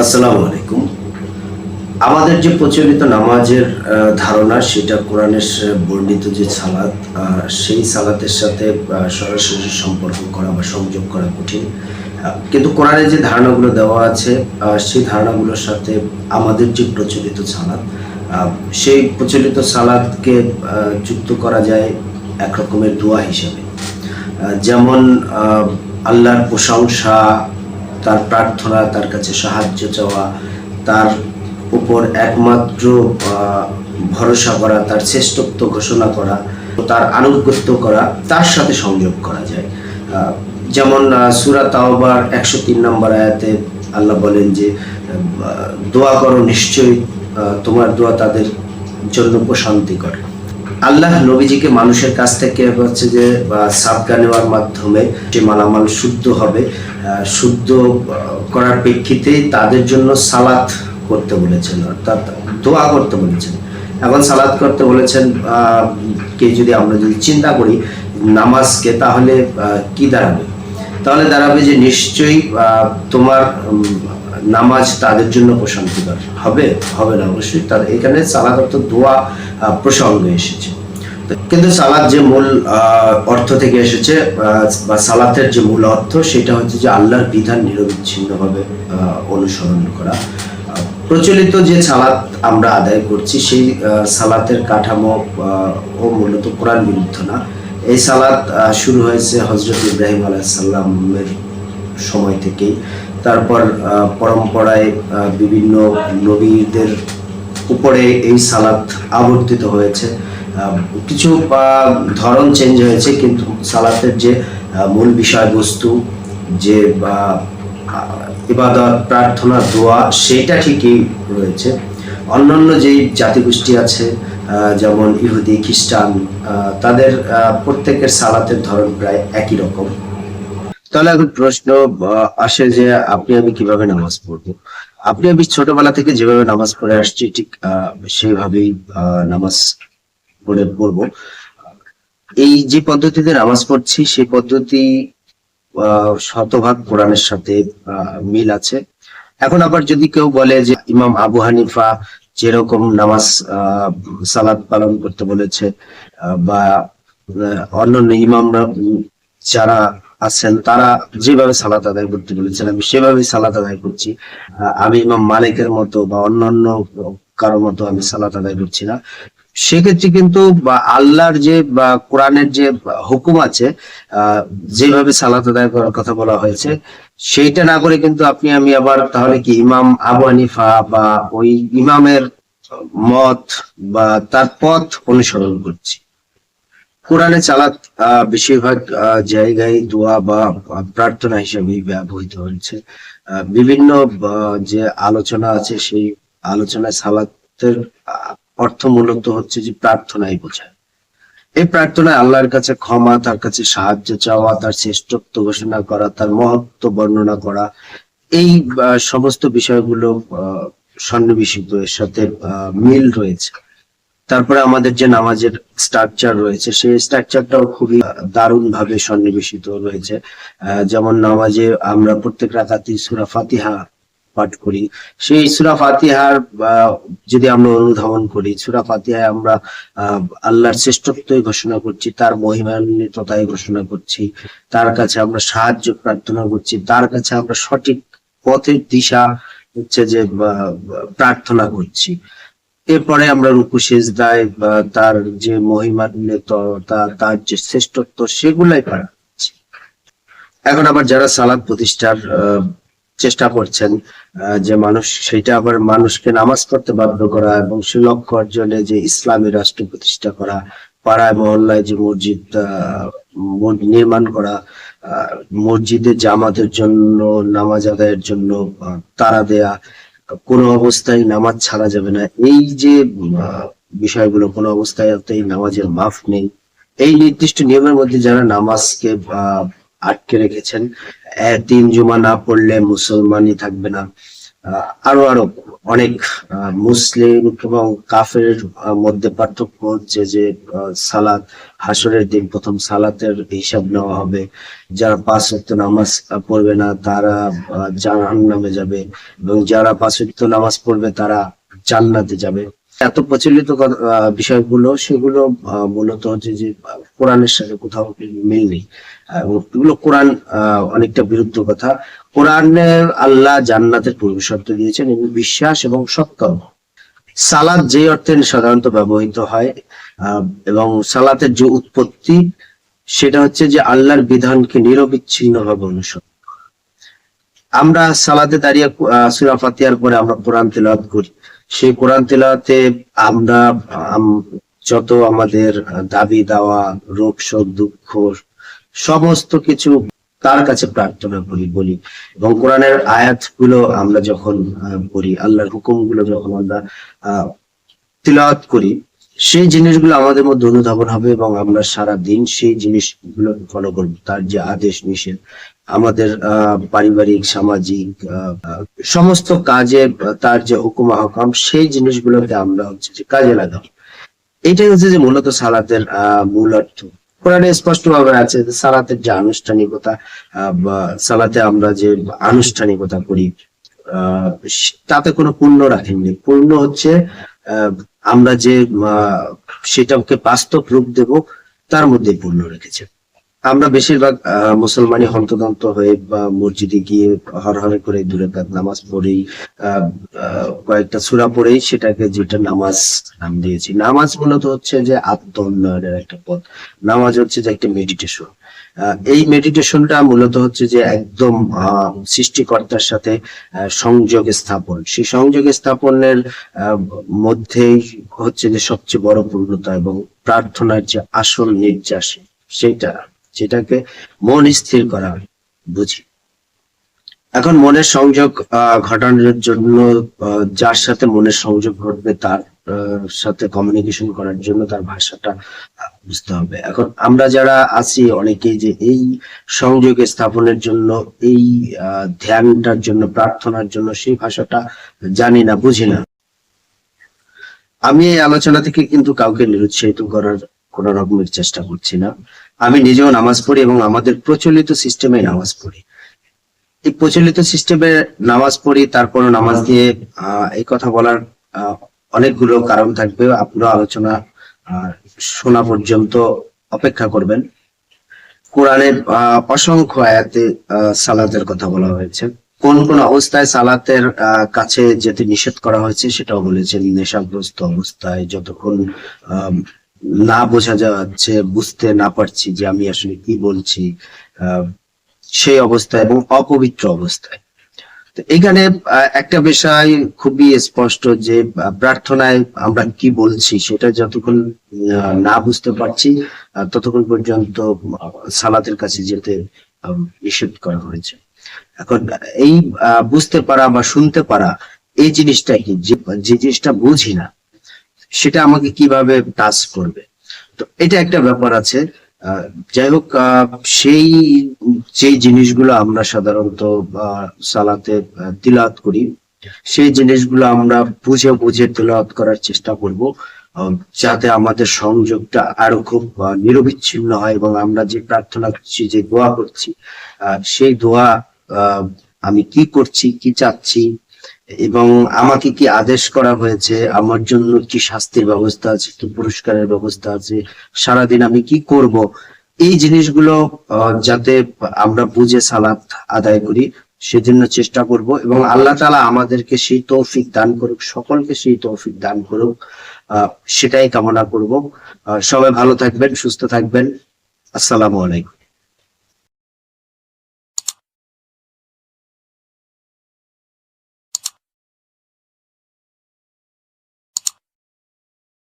আসসালামু আলাইকুম। আমাদের যে প্রচলিত নামাজের ধারণা, সেটা কোরআনের বর্ণিত যে সালাত সেই সালাতের সাথে সরাসরি সম্পর্ক করা বা সংযোগ করা কঠিন। কিন্তু কোরআনে যে ধারণাগুলো দেওয়া আছে সেই ধারণাগুলোর সাথে আমাদের যে প্রচলিত আহ, সেই প্রচলিত সালাদকে যুক্ত করা যায় এক রকমের দোয়া হিসেবে। যেমন আল্লাহর প্রশংসা তার প্রার্থনা তার কাছে সাহায্য চাওয়া তার উপর একমাত্র ভরসা করা তার শ্রেষ্ঠত্ব ঘোষণা করা তার আনুগত্য করা তার সাথে সংযোগ করা যায়। যেমন সুরা তাওবার একশো তিন নম্বর আয়াতে আল্লাহ বলেন যে দোয়া করো নিশ্চয়ই তোমার দোয়া তাদের জন্য প্রশান্তিকর। আল্লাহ নবীজিকে মানুষের কাছ থেকে হচ্ছে যে সাদকা নেওয়ার মাধ্যমে যে মালামাল শুদ্ধ হবে শুদ্ধ করার প্রেক্ষিতে তাদের জন্য সালাত করতে বলেছেন, অর্থাৎ দোয়া করতে বলেছেন। এখন সালাত করতে বলেছেন কে যদি আমরা যদি চিন্তা করি, নামাজকে তাহলে কি দাঁড়াবে? তাহলে দাঁড়াবে যে নিশ্চয়ই তোমার নামাজ তাদের জন্য প্রশান্তিকর। হবে? হবে না অবশ্যই। তার এখানে সালাদ অর্থ দোয়া প্রসঙ্গে এসেছে। কিন্তু সালাদ যে মূল অর্থ থেকে এসেছে বা সালাতের যে মূল অর্থ, সেটা হচ্ছে যে আল্লাহর বিধান নিরবিচ্ছিন্নভাবে অনুসরণ করা। প্রচলিত যে সালাত আমরা আদায় করছি, সেই সালাতের কাঠামো ও মূলত কোরআন বিরুদ্ধ না। এই সালাত শুরু হয়েছে হজরত ইব্রাহিম আলাইসাল্লামের সময় থেকেই। তারপর পরম্পরায় বিভিন্ন নবীদের উপরে এই সালাত আবর্তিত হয়েছে। কিছু ধরন চেঞ্জ হয়েছে, কিন্তু সালাতের যে মূল বিষয়বস্তু, যে, বা ইবাদত, প্রার্থনা, দোয়া, সেটা ঠিকই রয়েছে। অন্যান্য যেই জাতিগোষ্ঠী আছে যেমন ইহুদি, খ্রিস্টান তাদের প্রত্যেকের সালাতের ধরন প্রায় একই রকম। তাহলে এখন প্রশ্ন আসে যে আপনি, আমি কীভাবে নামাজ পড়ব? আপনি, আমি ছোটবেলা থেকে যেভাবে নামাজ পড়ে আসছি, ঠিক সেইভাবেই নামাজ পড়ে পড়ব। এই যে পদ্ধতিতে নামাজ পড়ছি, সেই পদ্ধতি শতভাগ কোরআনের সাথে মিল আছে। এখন আবার যদি কেউ বলে যে ইমাম আবু হানিফা যেরকম নামাজ সালাদ পালন করতে বলেছে বা অন্য অন্যান্য ইমামরা যারা আছেন, তারা যেভাবে সালাত আদায় করতে বলেছেন, আমি সেভাবে সালাত আদায় করছি। আমি ইমাম মালিকের মতো বা অন্যান্য কারও মতো আমি সালাত আদায় করছি না। সেক্ষেত্রে কিন্তু আল্লাহর যে, বা কোরআনের যে হুকুম আছে যেভাবে সালাত আদায় করার কথা বলা হয়েছে, সেইটা না করে কিন্তু আপনি, আমি আবার তাহলে কি ইমাম আবু হানিফা বা ওই ইমামের মত বা তার পথ অনুসরণ করছি। কোরআনে চালাত বেশিরভাগ জায়গায় দোয়া বা প্রার্থনা হিসেবে ব্যবহৃত হয়েছে। বিভিন্ন যে আলোচনা আছে, সেই আলোচনায় সালাতের অর্থ মূলত হচ্ছে যে প্রার্থনাই বোঝায়। এই প্রার্থনায় আল্লাহর কাছে ক্ষমা, তার কাছে সাহায্য চাওয়া, তার শ্রেষ্ঠত্ব ঘোষণা করা, তার মহত্ব বর্ণনা করা, এই সমস্ত বিষয়গুলো সন্নিবেশিত, এর সাথে মিল রয়েছে। তারপরে আমাদের যে নামাজের স্ট্রাকচার রয়েছে, সেই স্ট্রাকচারটাও খুবই দারুণ ভাবে সন্নিবেশিত রয়েছে। যেমন নামাজে আমরা প্রত্যেক রাকাতি সুরা ফাতিহা পাঠ করি। সেই সুরা ফাতিহার যদি আমরা অনুধাবন করি, সুরা ফাতিহায় আমরা আল্লাহর শ্রেষ্ঠত্বই ঘোষণা করছি, তার মহিমান্বিততাই ঘোষণা করছি, তার কাছে আমরা সাহায্য প্রার্থনা করছি, তার কাছে আমরা সঠিক পথের দিশা হচ্ছে যে প্রার্থনা করছি। এরপরে আমরা রুকু সেজদায় তার যে মহিমান্বিততা তার যে শ্রেষ্ঠত্ব, সেগুলাই পাচ্ছি এখন আবার যারা সালাদ প্রতিষ্ঠার চেষ্টা করছেন যে মানুষ, সেটা আবার মানুষকে নামাজ পড়তে বাধ্য করা এবং সে লক্ষ্য অর্জনে যে ইসলামী রাষ্ট্র প্রতিষ্ঠা করা পাড়ায় মহল্লায় যে মসজিদ নির্মাণ করা মসজিদে জামাতের জন্য, নামাজ আদায়ের জন্য তারা দেয়া, কোনো অবস্থায় নামাজ ছাড়া যাবে না। এই যে বিষয়গুলো, কোনো অবস্থায় নামাজের মাফ নেই। এই নির্দিষ্ট নিয়মের মধ্যে যারা নামাজকে আটকে রেখেছেন। তিন জুমা না পড়লে মুসলমানই থাকবে না। আরও আরও অনেক মুসলিম এবং কাফের মধ্যে পার্থক্য হচ্ছে যে সালাত হাসরের দিন প্রথম সালাতের হিসাব নেওয়া হবে। যারা পাঁচ ওয়াক্ত নামাজ পড়বে না, তারা জাহান নামে যাবে। এবং যারা পাঁচ ওয়াক্ত নামাজ পড়বে, তারা জান্নাতে যাবে। এত প্রচলিত বিষয়গুলো, সেগুলো মূলত হচ্ছে যে, কোরআনের সাথে কোথাও মিল নেই। এগুলো কোরআন অনেকটা বিরুদ্ধ কথা। কোরআনে আল্লাহ জান্নাতের পূর্বশর্ত দিয়েছেন এবং বিশ্বাস এবং সত্য। সালাদ যে অর্থে সাধারণত ব্যবহৃত হয় এবং সালাতের যে উৎপত্তি, সেটা হচ্ছে যে আল্লাহর বিধানকে নিরবিচ্ছিন্ন ভাবে অনুসরণ আমরা সালাতে দাঁড়িয়ে সূরা ফাতিহার পরে আমরা কোরআন তেলাওয়াত করি। সেই কোরআন তেলাওয়াতে আমরা, আম- যত আমাদের দাবি দাওয়া, রোগ শোক, দুঃখ, সমস্ত কিছু তার কাছে প্রার্থনা করি, বলি। এবং কোরআনের আয়াতগুলো আমরা যখন পড়ি, আল্লাহর হুকুমগুলো যখন আমরা তিলাওয়াত করি, সেই জিনিসগুলো আমাদের মধ্যে অনুধাবন হবে এবং আমরা সারা দিন সেই জিনিসগুলো ফলো করব। তার যে আদেশ, নিষেধ আমাদের পারিবারিক, সামাজিক সমস্ত কাজে তার যে হুকুম, আহকাম, সেই জিনিসগুলোকে আমরা হচ্ছে যে কাজে লাগাবো। এটাই হচ্ছে যে মূলত সালাতের মূল অর্থ। কোরআনে স্পষ্ট ভাবে আছে যে সালাতের যে আনুষ্ঠানিকতা সালাতে আমরা যে আনুষ্ঠানিকতা করি তাতে কোনো পূর্ণ রাখেননি পূর্ণ হচ্ছে আমরা যে সেটাকে বাস্তব রূপ দেব, তার মধ্যে পূর্ণ রেখেছে। আমরা বেশিরভাগ আহ, মুসলমানই হন্তদন্ত হয়ে বা মসজিদে গিয়ে হর হরহরে করে দূরে নামাজ পড়েই কয়েকটা সূরা পড়েই সেটাকে যেটা নামাজ নাম দিয়েছি। নামাজ মূলত হচ্ছে যে আত্ম উন্নয়নের একটা পথ। নামাজ হচ্ছে যে একটা মেডিটেশন এই মেডিটেশনটা মূলত হচ্ছে যে একদম সৃষ্টিকর্তার সাথে সংযোগ স্থাপন। সেই সংযোগ স্থাপনের মধ্যেই হচ্ছে যে সবচেয়ে বড় পূর্ণতা এবং প্রার্থনার যে আসল নির্যাস সেটা। যেটাকে মন স্থির করা বুঝি? এখন মনের সংযোগ ঘটানোর জন্য যার সাথে মনের সংযোগ ঘটবে তার সাথে কমিউনিকেশন করার জন্য তার ভাষাটা বুঝতে হবে। এখন আমরা যারা আছি, অনেকেই যে এই সংযোগ স্থাপনের জন্য, এই ধ্যানটার জন্য, প্রার্থনার জন্য সেই ভাষাটা জানি না, বুঝি না। আমি এই আলোচনা থেকে কিন্তু কাউকে নিরুৎসাহিত করার কোন রকমের চেষ্টা করছি না। আমি নিজেও নামাজ পড়ি এবং আমাদের প্রচলিত সিস্টেমে নামাজ পড়ি। এই প্রচলিত সিস্টেমে নামাজ পড়ি, তারপর নামাজ দিয়ে এই কথা বলার অনেকগুলো কারণ থাকবে। আপনারা আলোচনা শোনা পর্যন্ত অপেক্ষা করবেন। কোরআনের অসংখ্য আয়াতে সালাতের কথা বলা হয়েছে। কোন কোন অবস্থায় সালাতের কাছে যেতে নিষেধ করা হয়েছে সেটাও বলেছেন। নেশাগ্রস্ত অবস্থায় যতক্ষণ না বোঝা যাচ্ছে, বুঝতে না পারছি যে আমি আসলে কি বলছি সেই অবস্থায় এবং অপবিত্র অবস্থায়। তো এখানে একটা বিষয় খুবই স্পষ্ট যে প্রার্থনায় আমরা কি বলছি সেটা যতক্ষণ না বুঝতে পারছি ততক্ষণ পর্যন্ত সালাতের কাছে যেতে নিষেধ করা হয়েছে। এখন এই বুঝতে পারা বা শুনতে পারা, এই জিনিসটা কি? যে জিনিসটা বুঝি না সেটা আমাকে কীভাবে টাচ করবে? তো এটা একটা ব্যাপার আছে। যাই হোক সেই যে জিনিসগুলো আমরা সাধারণত সালাতে তিলাওয়াত করি, সেই জিনিসগুলো আমরা বুঝে বুঝে তিলাওয়াত করার চেষ্টা করব যাতে আমাদের সংযোগটা আরও খুব নিরবিচ্ছিন্ন হয় এবং আমরা যে প্রার্থনা করছি, যে দোয়া করছি সেই দোয়া আমি কি করছি, কি চাচ্ছি এবং আমাকে কি আদেশ করা হয়েছে? আমার জন্য কি শাস্তির ব্যবস্থা আছে? কি পুরস্কারের ব্যবস্থা আছে? সারাদিন আমি কি করব? এই জিনিসগুলো যাতে আমরা বুঝে সালাত আদায় করি, সেজন্য চেষ্টা করব এবং আল্লাহ তাআলা আমাদেরকে সেই তৌফিক দান করুক, সকলকে সেই তৌফিক দান করুক সেটাই কামনা করব। সবাই ভালো থাকবেন, সুস্থ থাকবেন। আসসালামু আলাইকুম।